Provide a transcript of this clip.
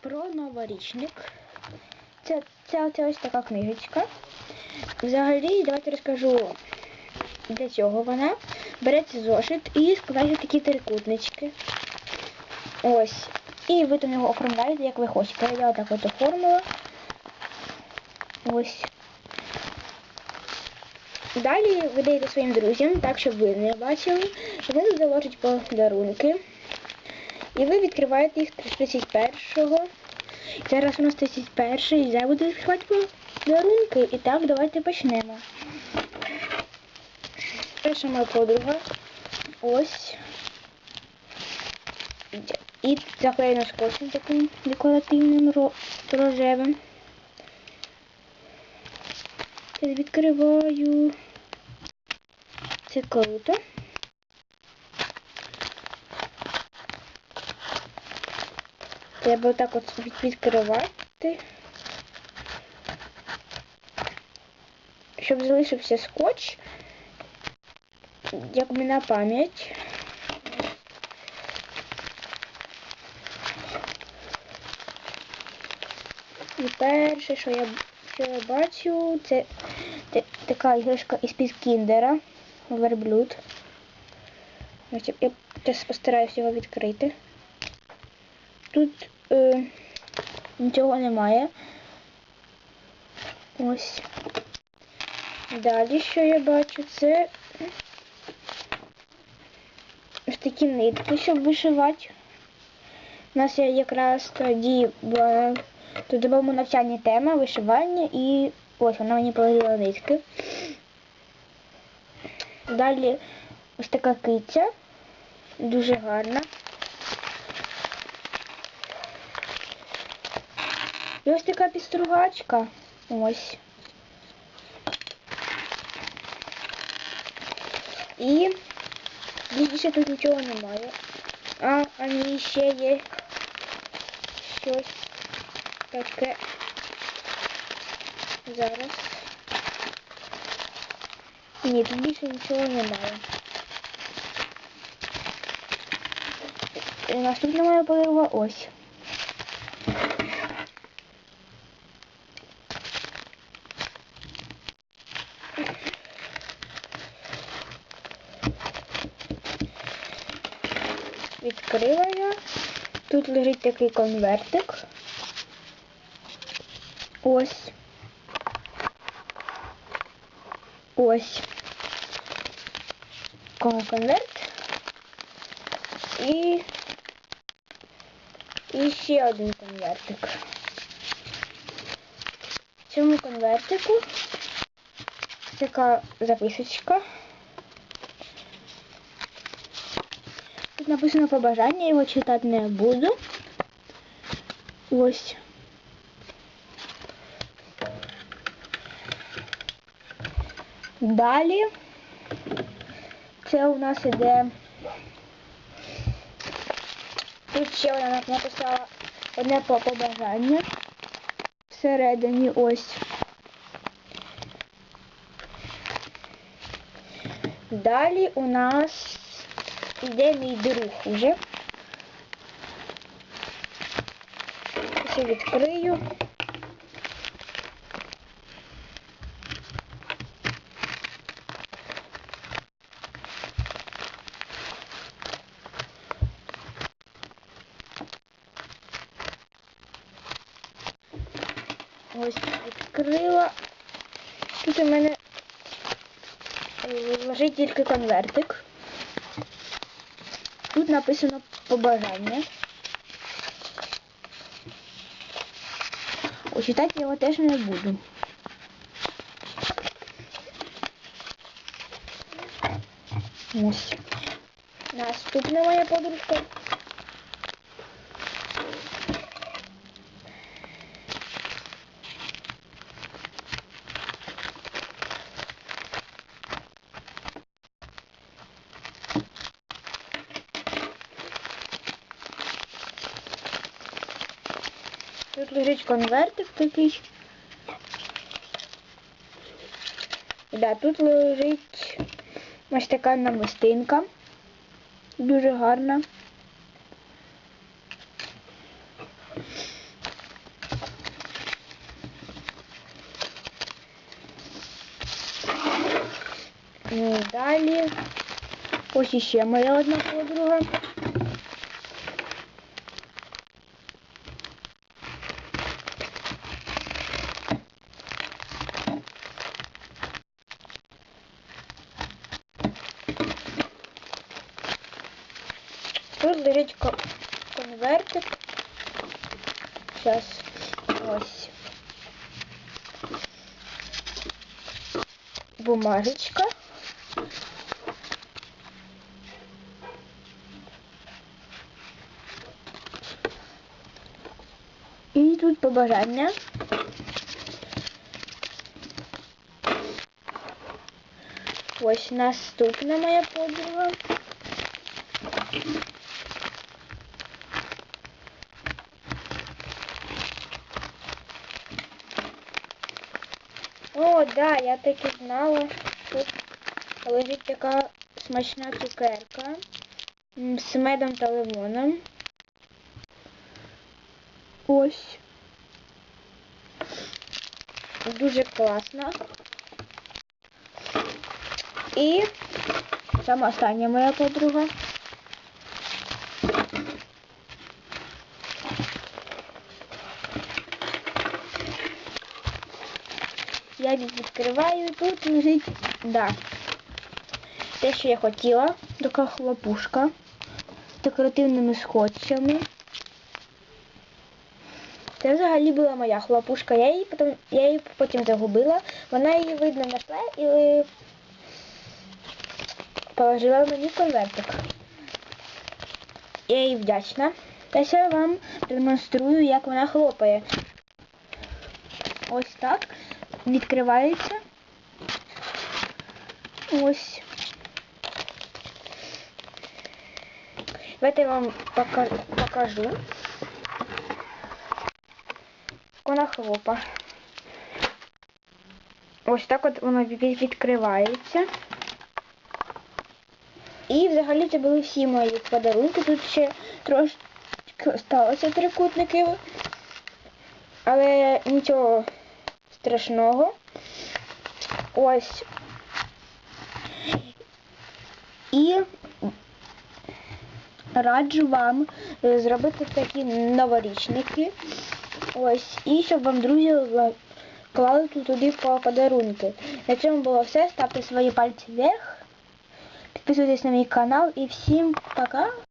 про новорічник. Це, це, це ось така книжечка. Взагалі, давайте розкажу, для чого вона. Береться зошит і складається такі трикутнички. Ось. І ви там його оформляєте, як ви хочете. Я отак от оформила. Ось. Далі ви даєте своїм друзям, так, щоб ви не бачили. Вони тут заложать подарунки. І ви відкриваєте їх 31-го. Зараз у нас 31 і я буду відкривати подарунки. І так, давайте почнемо. Перша моя подруга. Ось. І заклеєно скотчем таким декоративним рожевим. Відкриваю. Це круто. Треба отак от від- відкривати. Щоб залишився скотч. Як на пам'ять. І перше, що я, що я бачу, це та- така іграшка із під кіндера. Верблюд. Я я зараз постараюсь його відкрити. Тут е, нічого немає. Ось. Далі, що я бачу, це ось такі нитки, щоб вишивати. У нас є якраз тоді була тут була навчальні тема, вишивання і ось вона мені подарила нитки. Далі ось така киця, дуже гарна. І ось така підстругачка. Ось. І більше тут нічого немає. А, а ні, ще є щось таке. Зараз. Ні, тут більше нічого немає. І Наступна моя подруга ось. Відкрила я. Тут лежить такий конвертик. Ось. Ось. Кон- Конверт. І. І ще один конвертик. В цьому конвертику така записочка. Написано побажання, його читати не буду. Ось. Далі це у нас іде. Тут ще вона написала одне побажання. Всередині ось. Далі у нас іде мій друг уже. Ще відкрию. Ось відкрила. Тут у мене е, лежить тільки конвертик. Тут написано побажання. О, його теж не буду. Ось. Наступна моя подружка. Тут лежить конвертик такий. Да, Тут лежить ось така намистинка. Дуже гарна. Далі ось іще моя одна подруга. Тут лежить ко- конвертик. Зараз ось. Бумажечка. І тут побажання. Ось наступна моя подруга. Да, я так і знала. Тут лежить така смачна цукерка з медом та лимоном. Ось. Дуже класна. І сама остання моя подруга. Я їх відкриваю, тут лежить, да. Те, що я хотіла, така хлопушка з декоративними скотчами. Це взагалі була моя хлопушка. Я її потім, я її потім загубила. Вона її видно знайшла і положила мені в конвертик. Я їй вдячна. Та я вам демонструю, як вона хлопає. Ось так. Відкривається. Ось. Давайте я вам покажу. Вона хлопа. Ось так от воно відкривається. І взагалі це були всі мої подарунки. Тут ще трошки сталося трикутники. Але нічого страшного. Ось. І раджу вам е, зробити такі новорічники. Ось. І щоб вам друзі ла- клали туди по подарунки. На цьому було все. Ставте свої пальці вверх. Підписуйтесь на мій канал і всім пока.